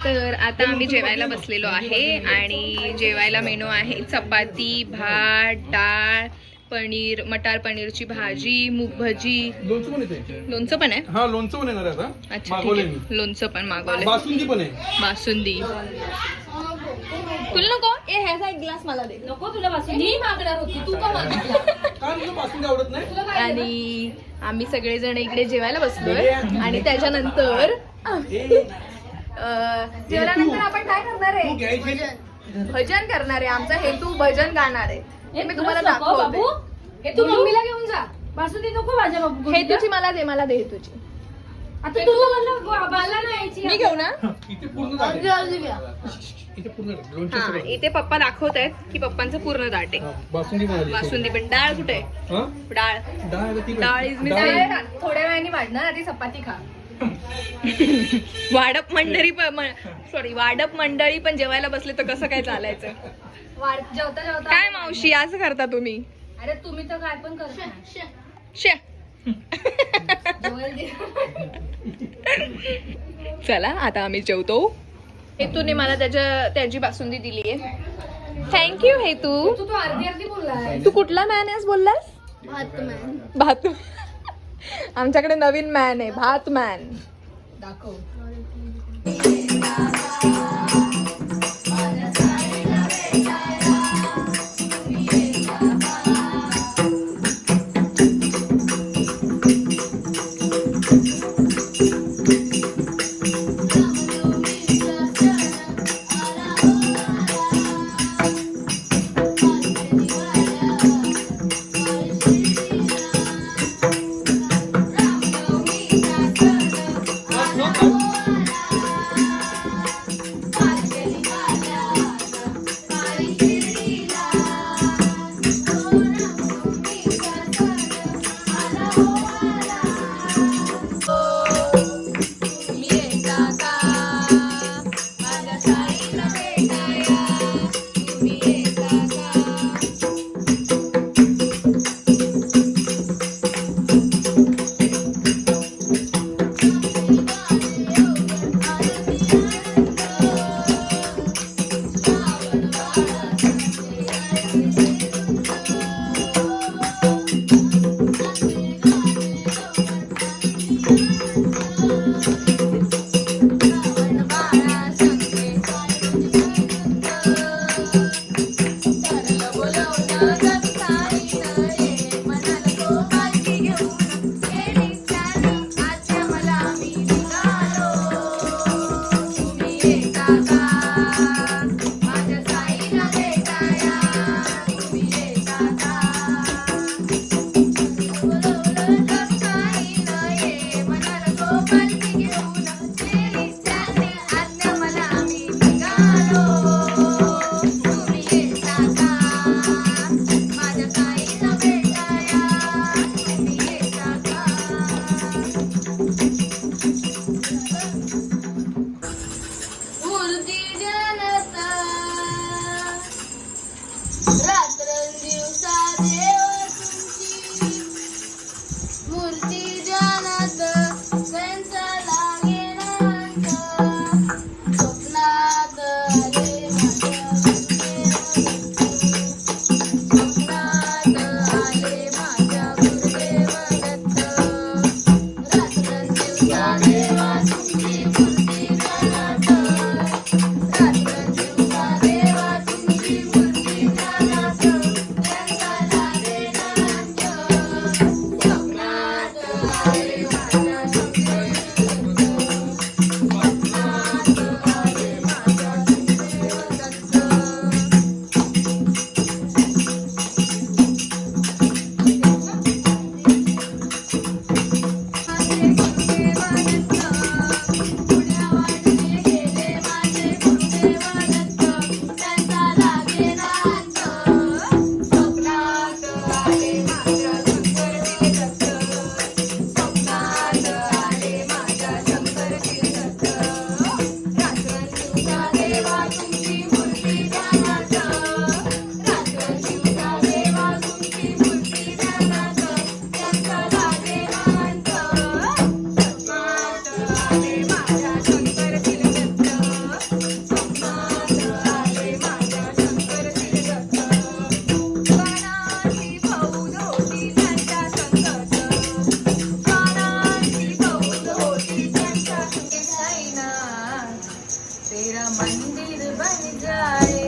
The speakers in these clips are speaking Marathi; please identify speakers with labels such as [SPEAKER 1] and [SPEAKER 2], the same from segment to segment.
[SPEAKER 1] तर आता आम्ही जेवायला बसलेलो आहे आणि जेवायला मेनू आहे चपाती भात डाळ पनीर मटार पनीरची भाजी मूग भजी.
[SPEAKER 2] लोणचं पण येते
[SPEAKER 1] लोणचं पण आहे?
[SPEAKER 2] हा लोणचं पण येणार आहे आता.
[SPEAKER 1] अच्छा ठीक
[SPEAKER 2] मागवलंय
[SPEAKER 1] आहे
[SPEAKER 2] मी.
[SPEAKER 1] लोणचं पण मागवलंय.
[SPEAKER 2] बासुंदी पण आहे.
[SPEAKER 1] बासुंदी. तुला नको? ए ह्याचा एक ग्लास मला दे.
[SPEAKER 3] नको तुला मी मागणार होती. तू का मागितला
[SPEAKER 2] काय तुला बासुंदी आवडत नाही?
[SPEAKER 1] आणि आम्ही सगळेजण इकडे जेवायला बसलोय आणि त्याच्यानंतर जेवल्यानंतर आपण काय करणार आहे? भजन. करणार आहे आमचा. हेतू भजन गाणार आहे. हे मी तुम्हाला दाखवते.
[SPEAKER 3] बाबू. हे तू मम्मीला घेऊन जा. बासुंदी नको माझ्या बाबू
[SPEAKER 1] हेतूची मला दे मला दे हेतूची
[SPEAKER 3] आता तू नाही यायची.
[SPEAKER 1] मी घेऊ ना?
[SPEAKER 2] इथे पूर्ण झाले. इथे पूर्ण लोणचं सगळं.
[SPEAKER 1] इथे पप्पा दाखवत आहेत की पप्पांचं पूर्ण दाट आहे.
[SPEAKER 2] बासुंदी पण.
[SPEAKER 1] डाळ कुठे?
[SPEAKER 2] हा?
[SPEAKER 1] डाळ.
[SPEAKER 2] डाळ
[SPEAKER 1] डाळ थोड्या वेळाने वाढणार आधी चपाती खा. वाडप मंडळी पण सॉरी वाडप मंडळी पण जेवायला बसले तर कसं काय चालायचं?
[SPEAKER 3] वाढ जेवता जेवता
[SPEAKER 1] काय मावशी असं करता तुम्ही?
[SPEAKER 3] अरे तुम्ही तर काय पण करता.
[SPEAKER 1] चला आता आम्ही जेवतो. हेतूने मला त्याच्या त्याची बासुंदी दिली आहे. थँक्यू हेतू.
[SPEAKER 3] तू तू अर्धी अर्धी बोललाय
[SPEAKER 1] तू कुठला मॅन आहेस बोललास? भात आमच्याकडे नवीन मॅन आहे भात मॅन
[SPEAKER 3] दाखव.
[SPEAKER 4] तेरा मंदिर बन जाए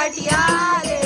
[SPEAKER 3] Guardianes.